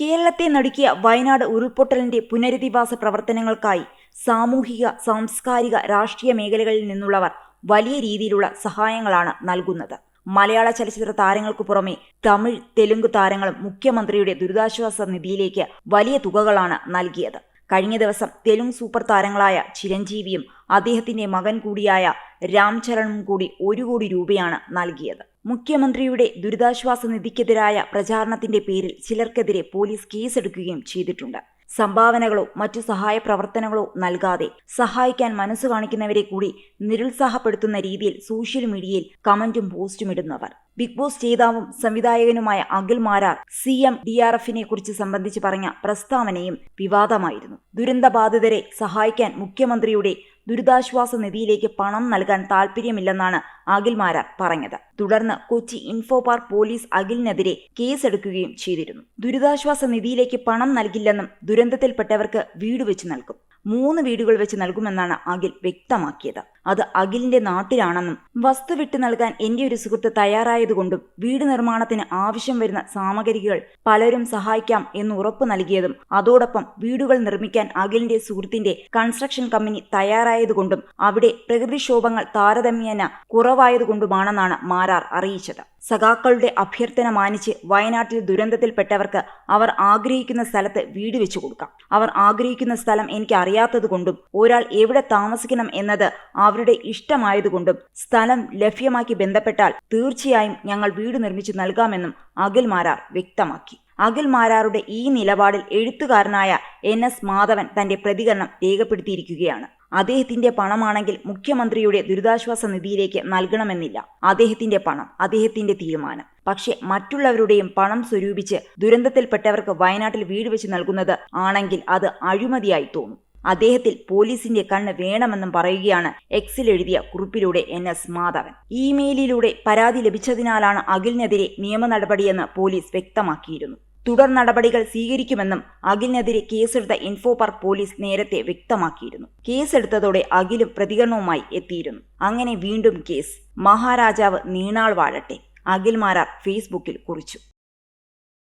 കേരളത്തെ നടുക്കിയ വയനാട് ഉരുൾപൊട്ടലിന്റെ പുനരധിവാസ പ്രവർത്തനങ്ങൾക്കായി സാമൂഹിക സാംസ്കാരിക രാഷ്ട്രീയ മേഖലകളിൽ നിന്നുള്ളവർ വലിയ രീതിയിലുള്ള സഹായങ്ങളാണ് നൽകുന്നത്. മലയാള ചലച്ചിത്ര താരങ്ങൾക്കു പുറമെ തമിഴ് തെലുങ്ക് താരങ്ങളും മുഖ്യമന്ത്രിയുടെ ദുരിതാശ്വാസ നിധിയിലേക്ക് വലിയ തുകകളാണ് നൽകിയത്. കഴിഞ്ഞ ദിവസം തെലുങ്ക് സൂപ്പർ താരങ്ങളായ ചിരഞ്ജീവിയും അദ്ദേഹത്തിന്റെ മകൻ കൂടിയായ രാംചരണും കൂടി ഒരു കോടി രൂപയാണ് നൽകിയത്. മുഖ്യമന്ത്രിയുടെ ദുരിതാശ്വാസ നിധിക്കെതിരായ പ്രചാരണത്തിന്റെ പേരിൽ ചിലർക്കെതിരെ പോലീസ് കേസെടുക്കുകയും ചെയ്തിട്ടുണ്ട്. സംഭാവനകളോ മറ്റു സഹായ പ്രവർത്തനങ്ങളോ നൽകാതെ സഹായിക്കാൻ മനസ്സു കാണിക്കുന്നവരെ കൂടി നിരുത്സാഹപ്പെടുത്തുന്ന രീതിയിൽ സോഷ്യൽ മീഡിയയിൽ കമന്റും പോസ്റ്റും ഇടുന്നവർ. ബിഗ് ബോസ് ജേതാവും സംവിധായകനുമായ Akhil Marar C M D R എഫിനെ കുറിച്ച് സംബന്ധിച്ച് പറഞ്ഞ പ്രസ്താവനയും വിവാദമായിരുന്നു. ദുരന്തബാധിതരെ സഹായിക്കാൻ മുഖ്യമന്ത്രിയുടെ ദുരിതാശ്വാസ നിധിയിലേക്ക് പണം നൽകാൻ താൽപ്പര്യമില്ലെന്നാണ് അഖിൽ പറഞ്ഞത്. തുടർന്ന് കൊച്ചി ഇൻഫോ പാർക്ക് പോലീസ് അഖിലിനെതിരെ കേസെടുക്കുകയും ചെയ്തിരുന്നു. ദുരിതാശ്വാസ നിധിയിലേക്ക് പണം നൽകില്ലെന്നും ദുരന്തത്തിൽപ്പെട്ടവർക്ക് വീട് വെച്ച് നൽകും. മൂന്ന് വീടുകൾ വെച്ച് നൽകുമെന്നാണ് അഖിൽ വ്യക്തമാക്കിയത്. അത് അഖിലിന്റെ നാട്ടിലാണെന്നും വസ്തു വിട്ടു നൽകാൻ എന്റെ ഒരു സുഹൃത്ത് തയ്യാറായതുകൊണ്ടും വീട് നിർമ്മാണത്തിന് ആവശ്യം വരുന്ന സാമഗ്രികൾ പലരും സഹായിക്കാം എന്ന് ഉറപ്പു നൽകിയതും അതോടൊപ്പം വീടുകൾ നിർമ്മിക്കാൻ അഖിലിന്റെ സുഹൃത്തിന്റെ കൺസ്ട്രക്ഷൻ കമ്പനി തയ്യാറായതുകൊണ്ടും അവിടെ പ്രകൃതിക്ഷോഭങ്ങൾ താരതമ്യേന കുറവായതുകൊണ്ടുമാണെന്നാണ് മാരാർ അറിയിച്ചത്. സഖാക്കളുടെ അഭ്യർത്ഥന മാനിച്ച് വയനാട്ടിൽ ദുരന്തത്തിൽപ്പെട്ടവർക്ക് അവർ ആഗ്രഹിക്കുന്ന സ്ഥലത്ത് വീട് വെച്ചു കൊടുക്കാം. അവർ ആഗ്രഹിക്കുന്ന സ്ഥലം എനിക്ക് അറിയാത്തതുകൊണ്ടും ഒരാൾ എവിടെ താമസിക്കണം എന്നത് അവരുടെ ഇഷ്ടമായതുകൊണ്ടും സ്ഥലം ലഭ്യമാക്കി ബന്ധപ്പെട്ടാൽ തീർച്ചയായും ഞങ്ങൾ വീട് നിർമ്മിച്ചു നൽകാമെന്നും അഖിൽ മാരാർ വ്യക്തമാക്കി. അഖിൽ മാരാറുടെ ഈ നിലപാടിൽ എഴുത്തുകാരനായ എൻ എസ് മാധവൻ തന്റെ പ്രതികരണം രേഖപ്പെടുത്തിയിരിക്കുകയാണ്. അദ്ദേഹത്തിന്റെ പണമാണെങ്കിൽ മുഖ്യമന്ത്രിയുടെ ദുരിതാശ്വാസ നിധിയിലേക്ക് നൽകണമെന്നില്ല. അദ്ദേഹത്തിന്റെ പണം അദ്ദേഹത്തിന്റെ തീരുമാനം. പക്ഷേ മറ്റുള്ളവരുടെയും പണം സ്വരൂപിച്ച് ദുരന്തത്തിൽപ്പെട്ടവർക്ക് വയനാട്ടിൽ വീട് വെച്ച് നൽകുന്നത് ആണെങ്കിൽ അത് അഴിമതിയായി തോന്നും. അദ്ദേഹത്തിൽ പോലീസിന്റെ കണ്ണ് വേണമെന്നും പറയുകയാണ് എക്സിൽ എഴുതിയ കുറിപ്പിലൂടെ എൻ എസ് മാധവൻ. ഇമെയിലിലൂടെ പരാതി ലഭിച്ചതിനാലാണ് അഖിലിനെതിരെ നിയമ നടപടിയെന്ന് പോലീസ് വ്യക്തമാക്കിയിരുന്നു. തുടർ നടപടികൾ സ്വീകരിക്കുമെന്നും അഖിലിനെതിരെ കേസെടുത്ത ഇൻഫോ പാർക്ക് പോലീസ് നേരത്തെ വ്യക്തമാക്കിയിരുന്നു. കേസെടുത്തതോടെ അഖിലും പ്രതികരണവുമായി എത്തിയിരുന്നു. അങ്ങനെ വീണ്ടും കേസ്. മഹാരാജാവ് നീണാൾ വാഴട്ടെ. അഖിൽ മാരാർ ഫേസ്ബുക്കിൽ കുറിച്ചു.